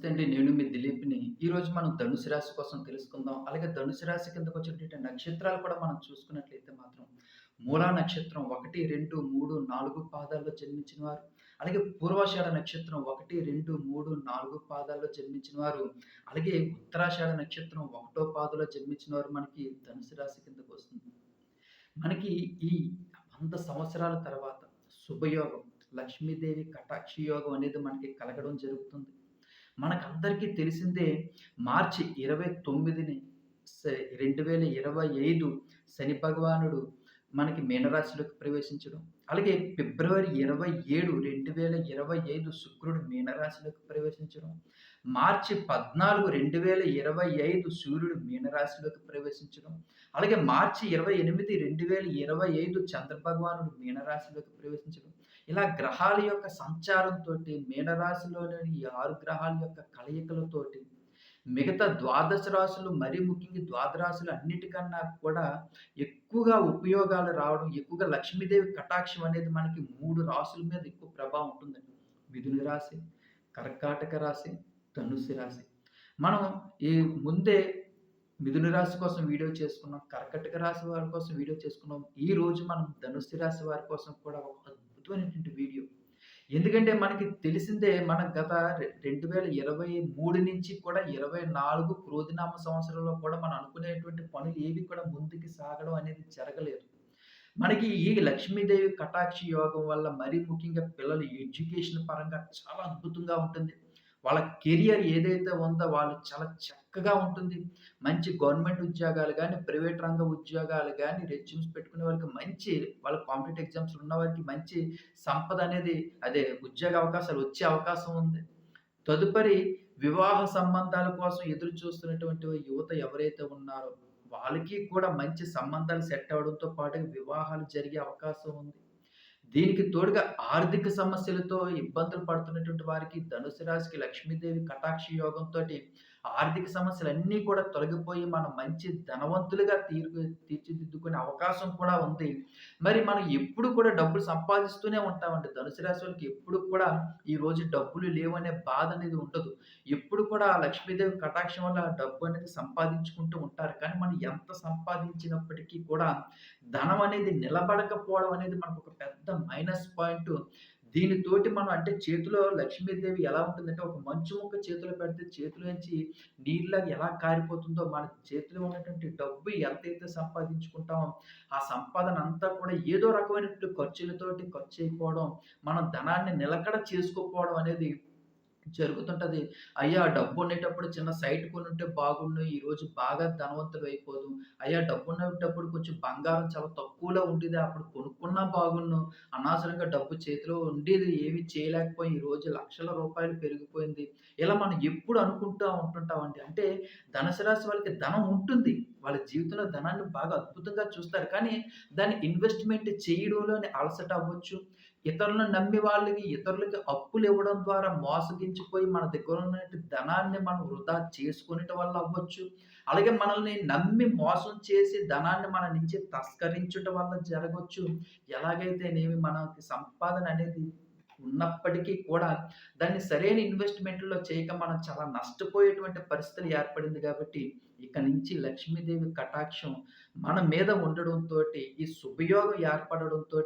నమస్తే అండి నేను మీ దిలీప్ని ఈరోజు మనం ధనుసు రాశి కోసం తెలుసుకుందాం. అలాగే ధనుసు రాశి కిందకు వచ్చేటువంటి నక్షత్రాలు కూడా మనం చూసుకున్నట్లయితే మాత్రం మూలా నక్షత్రం ఒకటి రెండు మూడు నాలుగు పాదాల్లో జన్మించిన వారు అలాగే పూర్వాషాఢ నక్షత్రం ఒకటి రెండు మూడు నాలుగు పాదాల్లో జన్మించిన వారు అలాగే ఉత్తరాషాఢ నక్షత్రం ఒకటో పాదలో జన్మించిన వారు మనకి ధనుసు రాశి కిందకు వస్తుంది. మనకి ఈ వంద సంవత్సరాల తర్వాత శుభయోగం లక్ష్మీదేవి కటాక్ష యోగం అనేది మనకి కలగడం జరుగుతుంది. మనకందరికీ తెలిసిందే మార్చి ఇరవై తొమ్మిదిని రెండు వేల ఇరవై ఐదు శని భగవానుడు మనకి మీనరాశిలోకి ప్రవేశించడం. అలాగే ఫిబ్రవరి ఇరవై ఏడు రెండు వేల ఇరవై ఐదు శుక్రుడు మీనరాశిలోకి ప్రవేశించడం. మార్చి పద్నాలుగు రెండు వేల ఇరవై ఐదు సూర్యుడు మీనరాశిలోకి ప్రవేశించడం. అలాగే మార్చి ఇరవై ఎనిమిది రెండు వేల ఇరవై ఐదు చంద్రభగవానుడు మీనరాశిలోకి ప్రవేశించడం. ఇలా గ్రహాల యొక్క సంచారంతో మీనరాశిలోని ఆరు గ్రహాల యొక్క కలయికలతోటి మిగతా ద్వాదశ రాశులు మరీ ముఖ్యంగా ద్వాదరాశులు అన్నిటికన్నా కూడా ఎక్కువగా ఉపయోగాలు రావడం ఎక్కువగా లక్ష్మీదేవి కటాక్షం అనేది మనకి మూడు రాశుల మీద ఎక్కువ ప్రభావం ఉంటుందండి. మిథుని రాశి కర్కాటక రాశి ధనుసు రాశి. మనం ఈ ముందే మిథున రాశి కోసం వీడియో చేసుకున్నాం కర్కటక రాశి వారి కోసం వీడియో చేసుకున్నాం. ఈ రోజు మనం ధనుసు రాశి వారి కోసం కూడా ఒక అద్భుతమైనటువంటి వీడియో ఎందుకంటే మనకి తెలిసిందే మన గత రెండు వేల ఇరవై మూడు నుంచి కూడా ఇరవై నాలుగు క్రోధినామ సంవత్సరంలో కూడా మనం అనుకునేటువంటి పనులు ఏవి కూడా ముందుకు సాగడం అనేది జరగలేదు. మనకి ఈ లక్ష్మీదేవి కటాక్షి యోగం వల్ల మరీ ముఖ్యంగా పిల్లలు ఎడ్యుకేషన్ పరంగా చాలా అద్భుతంగా ఉంటుంది. వాళ్ళ కెరియర్ ఏదైతే ఉందో వాళ్ళు చాలా చక్కగా ఉంటుంది. మంచి గవర్నమెంట్ ఉద్యోగాలు కానీ ప్రైవేట్ రంగ ఉద్యోగాలు కానీ రెజ్యూమ్స్ పెట్టుకునే వాళ్ళకి మంచి వాళ్ళ కాంపిటేటివ్ ఎగ్జామ్స్ ఉన్న వారికి మంచి సంపద అనేది అదే ఉద్యోగ అవకాశాలు వచ్చే అవకాశం ఉంది. తదుపరి వివాహ సంబంధాల కోసం ఎదురు చూస్తున్నటువంటి యువత ఎవరైతే ఉన్నారో వాళ్ళకి కూడా మంచి సంబంధాలు సెట్ అవడంతో పాటు వివాహాలు జరిగే అవకాశం ఉంది. దీనికి తోడుగా ఆర్థిక సమస్యలతో ఇబ్బందులు పడుతున్నటువంటి వారికి ధనుసు రాశికి లక్ష్మీదేవి కటాక్ష యోగంతో ఆర్థిక సమస్యలన్నీ కూడా తొలగిపోయి మనం మంచి ధనవంతులుగా తీర్పు తీర్చిదిద్దుకునే అవకాశం కూడా ఉంది. మరి మనం ఎప్పుడు కూడా డబ్బులు సంపాదిస్తూనే ఉంటామండి. ధనుసు రాశి వాళ్ళకి ఎప్పుడు కూడా ఈ రోజు డబ్బులు లేవనే బాధ అనేది ఉండదు. ఎప్పుడు కూడా లక్ష్మీదేవి కటాక్షం వల్ల డబ్బు అనేది సంపాదించుకుంటూ ఉంటారు. కానీ మనం ఎంత సంపాదించినప్పటికీ కూడా ధనం అనేది నిలబడకపోవడం అనేది మనకు ఒక పెద్ద మైనస్ పాయింట్. దీనితోటి మనం అంటే చేతిలో లక్ష్మీదేవి ఎలా ఉంటుందంటే ఒక మంచు ముక్క చేతిలో పెడితే చేతిలోంచి నీళ్ళగా ఎలా కారిపోతుందో మన చేతిలో ఉన్నటువంటి డబ్బు ఎంతైతే సంపాదించుకుంటామో ఆ సంపాదన అంతా కూడా ఏదో రకమైనటువంటి ఖర్చులతోటి ఖర్చు అయిపోవడం మనం ధనాన్ని నిలకడ చేసుకోకపోవడం అనేది జరుగుతుంటది. అయ్యా! డబ్బు ఉండేటప్పుడు చిన్న సైట్ కొనుంటే బాగుండు. ఈరోజు బాగా ధనవంతుడు అయిపోదు. అయ్యా! డబ్బు ఉండేటప్పుడు కొంచెం బంగారం చాలా తక్కువలో ఉండేది. అప్పుడు కొనుక్కున్నా బాగుండు అనవసరంగా డబ్బు చేతిలో ఉండేది ఏమి చేయలేకపోయి ఈరోజు లక్షల రూపాయలు పెరిగిపోయింది. ఇలా మనం ఎప్పుడు అనుకుంటా ఉంటుంటామండి. అంటే ధనుసు రాశి వాళ్ళకి ధనం ఉంటుంది. వాళ్ళ జీవితంలో ధనాన్ని బాగా అద్భుతంగా చూస్తారు. కానీ దాన్ని ఇన్వెస్ట్‌మెంట్ చేయడంలోనే అలసట అవ్వచ్చు. ఇతరులను నమ్మి వాళ్ళకి ఇతరులకి అప్పులు ఇవ్వడం ద్వారా మోసగించిపోయి మన దగ్గర ఉన్న ధనాన్ని మనం వృధా చేసుకునేట వల్ల అవ్వచ్చు. అలాగే మనల్ని నమ్మి మోసం చేసి ధనాన్ని మన నుంచి తస్కరించటం వల్ల జరగవచ్చు ఎలాగైతేనేమి మనకి సంపాదన అనేది ఉన్నప్పటికీ కూడా దాన్ని సరైన ఇన్వెస్ట్‌మెంట్‌లో చేయక మనం చాలా నష్టపోయేటువంటి పరిస్థితులు ఏర్పడింది కాబట్టి, ఇక నుంచి లక్ష్మీదేవి కటాక్షం మన మీద ఉండడంతో ఈ శుభయోగం ఏర్పడడంతో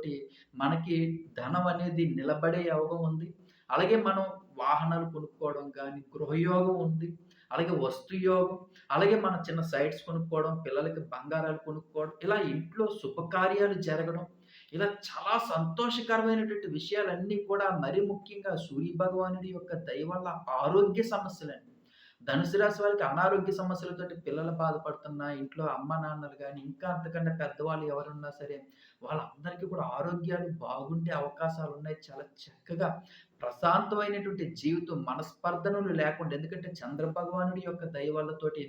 మనకి ధనం అనేది నిలబడే యోగం ఉంది. అలాగే మనం వాహనాలు కొనుక్కోవడం కానీ గృహయోగం ఉంది. అలాగే వస్తు యోగం, అలాగే మన చిన్న సైట్స్ కొనుక్కోవడం, పిల్లలకి బంగారాలు కొనుక్కోవడం, ఇలా ఇంట్లో శుభకార్యాలు జరగడం ఇలా చాలా సంతోషకరమైనటువంటి విషయాలన్నీ కూడా మరి ముఖ్యంగా సూర్య భగవానుడి యొక్క దయ వల్ల ఆరోగ్య సమస్యలండి. ధనుసు రాశి వారికి అనారోగ్య సమస్యలతోటి పిల్లలు బాధపడుతున్నా, ఇంట్లో అమ్మ నాన్నలు కానీ ఇంకా అంతకన్నా పెద్దవాళ్ళు ఎవరున్నా సరే, వాళ్ళందరికీ కూడా ఆరోగ్యాలు బాగుండే అవకాశాలు ఉన్నాయి చాలా చక్కగా ప్రశాంతమైనటువంటి జీవితం మనస్పర్ధనలు లేకుండా ఎందుకంటే చంద్ర భగవానుడి యొక్క దయ వల్లతోటి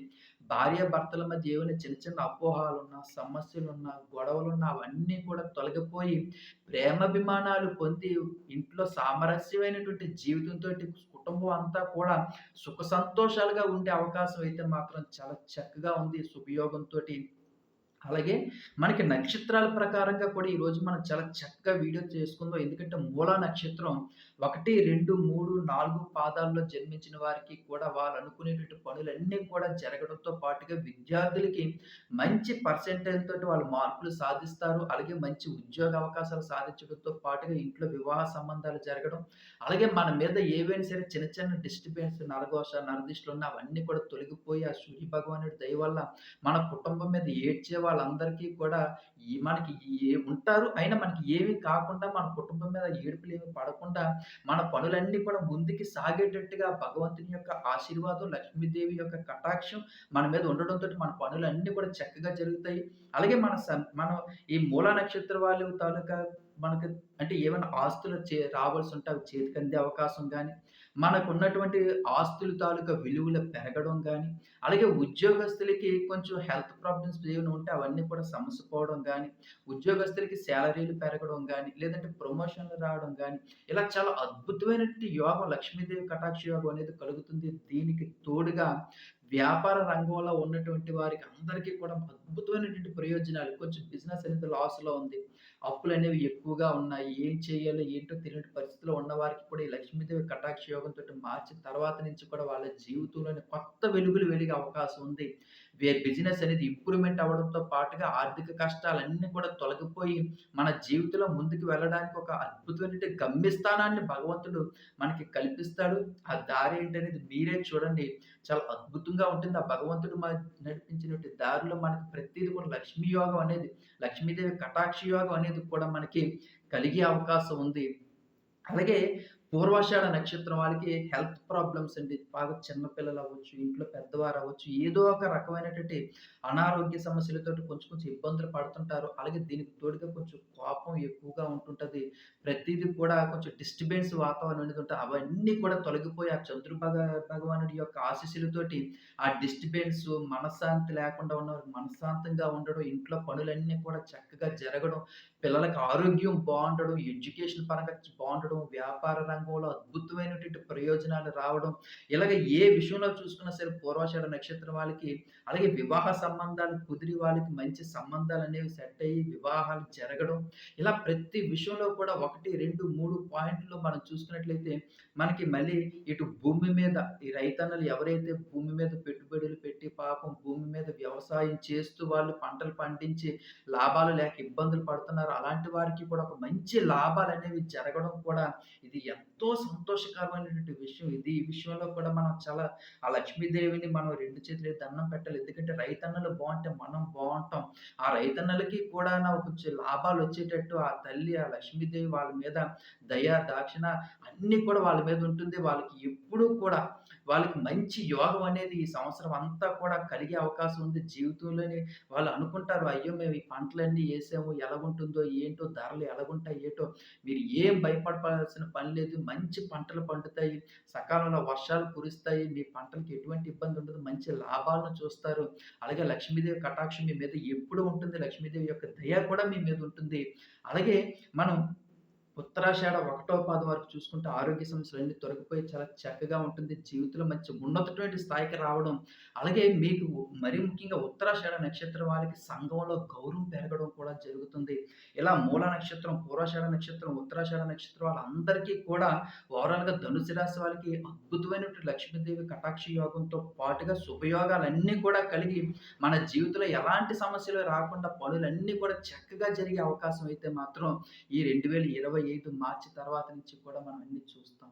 భార్యాభర్తల మధ్య ఏమైనా చిన్న చిన్న అపోహాలున్నా, సమస్యలున్నా, గొడవలున్నా అవన్నీ కూడా తొలగిపోయి ప్రేమాభిమానాలు పొంది ఇంట్లో సామరస్యమైనటువంటి జీవితంతో కుటుంబం అంతా కూడా సుఖ సంతోషాలుగా ఉండే అవకాశం అయితే మాత్రం చాలా చక్కగా ఉంది శుభయోగంతోటి. అలాగే మనకి నక్షత్రాల ప్రకారంగా కూడా ఈరోజు మనం చాలా చక్కగా వీడియో చేసుకుందాం. ఎందుకంటే మూలా నక్షత్రం 1, 2, 3, 4 పాదాల్లో జన్మించిన వారికి కూడా వాళ్ళు అనుకునేటువంటి పనులన్నీ కూడా జరగడంతో పాటుగా విద్యార్థులకి మంచి పర్సెంటేజ్ తోటి వాళ్ళు మార్కులు సాధిస్తారు. అలాగే మంచి ఉద్యోగ అవకాశాలు సాధించడంతో పాటుగా ఇంట్లో వివాహ సంబంధాలు జరగడం, అలాగే మన మీద ఏవైనా సరే చిన్న చిన్న డిస్టర్బెన్స్ నరఘోష, నరదిష్టులున్న అవన్నీ కూడా తొలగిపోయి ఆ సూర్య భగవానుడి దయ వల్ల మన కుటుంబం మీద ఏడ్చే వాళ్ళందరికీ కూడా ఈ మనకి ఏ ఉంటారు. అయినా మనకి ఏమి కాకుండా మన కుటుంబం మీద ఏడుపులు ఏమి పడకుండా మన పనులన్నీ కూడా ముందుకి సాగేటట్టుగా భగవంతుని యొక్క ఆశీర్వాదం, లక్ష్మీదేవి యొక్క కటాక్షం మన మీద ఉండడంతో మన పనులన్నీ కూడా చక్కగా జరుగుతాయి. అలాగే మన సం మనం ఈ మూలా నక్షత్ర వాళ్ళు తాలూకా మనకు అంటే ఏమైనా ఆస్తులు చే రావాల్సుంటే అవి చేతికందే అవకాశం కానీ మనకున్నటువంటి ఆస్తుల తాలూకా విలువలు పెరగడం కానీ అలాగే ఉద్యోగస్తులకి కొంచెం హెల్త్ ప్రాబ్లమ్స్ ఏమైనా ఉంటే అవన్నీ కూడా సమస్య పోవడం కానీ ఉద్యోగస్తులకి శాలరీలు పెరగడం కానీ లేదంటే ప్రమోషన్‌లు రావడం కానీ ఇలా చాలా అద్భుతమైనటువంటి యోగం లక్ష్మీదేవి కటాక్ష యోగం అనేది కలుగుతుంది. దీనికి తోడుగా వ్యాపార రంగంలో ఉన్నటువంటి వారికి అందరికీ కూడా అద్భుతమైనటువంటి ప్రయోజనాలు. కొంచెం బిజినెస్ అనేది లాస్‌లో ఉంది. అప్పులు అనేవి ఎక్కువగా ఉన్నాయి. ఏం చేయాలో ఏంటో తెలియని పరిస్థితిలో ఉన్నవారికి కూడా ఈ లక్ష్మీదేవి కటాక్ష యోగంతో మార్చి తర్వాత నుంచి కూడా వాళ్ళ జీవితంలోని కొత్త వెలుగులు వెలిగే అవకాశం ఉంది. వీరి బిజినెస్ అనేది ఇంప్రూవ్‌మెంట్ అవ్వడంతో పాటుగా ఆర్థిక కష్టాలన్నీ కూడా తొలగిపోయి మన జీవితంలో ముందుకు వెళ్ళడానికి ఒక అద్భుతమైన గమ్యస్థానాన్ని భగవంతుడు మనకి కల్పిస్తాడు. ఆ దారి ఏంటనేది మీరే చూడండి. చాలా అద్భుతంగా ఉంటుంది. ఆ భగవంతుడు మనకి నడిపించినటువంటి దారిలో మనకి ప్రతిదీ కూడా లక్ష్మీ యోగం అనేది, లక్ష్మీదేవి కటాక్ష యోగం అనేది కూడా మనకి కలిగే అవకాశం ఉంది. అలాగే పూర్వాషాఢ నక్షత్రం వాళ్ళకి హెల్త్ ప్రాబ్లమ్స్ అండి. బాగా చిన్నపిల్లలు అవ్వచ్చు ఇంట్లో పెద్దవారు అవ్వచ్చు ఏదో ఒక రకమైనటువంటి అనారోగ్య సమస్యలతో కొంచెం కొంచెం ఇబ్బందులు పడుతుంటారు. అలాగే దీనికి తోడుగా కొంచెం కోపం ఎక్కువగా ఉంటుంటుంది ప్రతిదీ కూడా కొంచెం డిస్టర్బెన్స్ వాతావరణం అనేది ఉంటుంది అవన్నీ కూడా తొలగిపోయి ఆ చంద్రు భగవానుడి యొక్క ఆశీస్సులతోటి ఆ డిస్టర్బెన్స్, మనశ్శాంతి లేకుండా ఉన్నవారికి మనశ్శాంతంగా ఉండడం, ఇంట్లో పనులన్నీ కూడా చక్కగా జరగడం, పిల్లలకు ఆరోగ్యం బాగుండడం ఎడ్యుకేషన్ పరంగా బాగుండడం వ్యాపార రంగం రంగంలో అద్భుతమైనటువంటి ప్రయోజనాలు రావడం, ఇలాగ ఏ విషయంలో చూసుకున్నా సరే పూర్వాషాఢ నక్షత్రం వాళ్ళకి అలాగే వివాహ సంబంధాలు కుదిరి వాళ్ళకి మంచి సంబంధాలు అనేవి సెట్ అయ్యి వివాహాలు జరగడం, ఇలా ప్రతి విషయంలో కూడా 1, 2, 3 పాయింట్లు మనం చూసుకున్నట్లయితే మనకి మళ్ళీ ఇటు భూమి మీద ఈ రైతన్నలు ఎవరైతే భూమి మీద పెట్టుబడులు పెట్టి పాపం భూమి మీద వ్యవసాయం చేస్తూ వాళ్ళు పంటలు పండించి లాభాలు లేక ఇబ్బందులు పడుతున్నారు అలాంటి వారికి కూడా ఒక మంచి లాభాలు అనేవి జరగడం కూడా ఇది ఎంత ఎంతో సంతోషకరమైనటువంటి విషయం. ఇది ఈ విషయంలో కూడా మనం చాలా ఆ లక్ష్మీదేవిని మనం రెండు చేతులు దండం పెట్టాలి. ఎందుకంటే రైతన్నలు బాగుంటే మనం బాగుంటాం ఆ రైతన్నలకి కూడాను కొంచెం లాభాలొచ్చేటట్టు ఆ తల్లి, ఆ లక్ష్మీదేవి వాళ్ళ మీద దయ, దాక్షిణ అన్నీ కూడా వాళ్ళ మీద ఉంటుంది. వాళ్ళకి ఎప్పుడూ కూడా వాళ్ళకి మంచి యోగం అనేది ఈ సంవత్సరం అంతా కూడా కలిగే అవకాశం ఉంది. జీవితంలోనే వాళ్ళు అనుకుంటారు, అయ్యో! మేము ఈ పంటలన్నీ వేసాము ఎలాగుంటుందో ఏంటో ధరలు ఎలాగుంటాయి ఏటో మీరు ఏం భయపడాల్సిన పని లేదు. మంచి పంటలు పండుతాయి. సకాలంలో వర్షాలు కురుస్తాయి. మీ పంటలకు ఎటువంటి ఇబ్బంది ఉండదు. మంచి లాభాలను చూస్తారు. అలాగే లక్ష్మీదేవి కటాక్షం మీ మీద ఎప్పుడు ఉంటుంది. లక్ష్మీదేవి యొక్క దయ కూడా మీ మీద ఉంటుంది. అలాగే మనం ఉత్తరాషాఢ ఒకటో పాదం వరకు చూసుకుంటే ఆరోగ్య సమస్యలు అన్ని తొలగిపోయి చాలా చక్కగా ఉంటుంది. జీవితంలో మంచి ఉన్నతటువంటి స్థాయికి రావడం, అలాగే మీకు మరీ ముఖ్యంగా ఉత్తరాషాఢ నక్షత్రం వాళ్ళకి సంఘంలో గౌరవం పెరగడం కూడా జరుగుతుంది. ఇలా మూల నక్షత్రం, పూర్వాషాఢ నక్షత్రం, ఉత్తరాషాఢ నక్షత్రం వాళ్ళందరికీ కూడా ఓవరాల్‌గా ధనుసు రాశి వాళ్ళకి అద్భుతమైనటువంటి లక్ష్మీదేవి కటాక్ష యోగంతో పాటుగా శుభయోగాలన్నీ కూడా కలిగి మన జీవితంలో ఎలాంటి సమస్యలు రాకుండా పనులన్నీ కూడా చక్కగా జరిగే అవకాశం అయితే మాత్రం ఈ రెండు వేల ఇరవై ఎయిట్ మార్చి తర్వాత నుంచి కూడా మనం అన్ని చూస్తాం.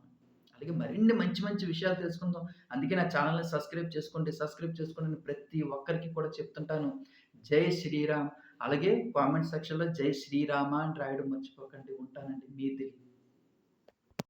అలాగే మరిన్ని మంచి మంచి విషయాలు తెలుసుకుందాం. అందుకే నా ఛానల్ని సబ్స్క్రైబ్ చేసుకోండి. సబ్స్క్రైబ్ చేసుకోండి ప్రతి ఒక్కరికి కూడా చెప్తుంటాను. జై శ్రీరామ్. అలాగే కామెంట్ సెక్షన్‌లో జై శ్రీరామ అని రాయడం మర్చిపోకండి. ఉంటానండి. మీ తెలియదు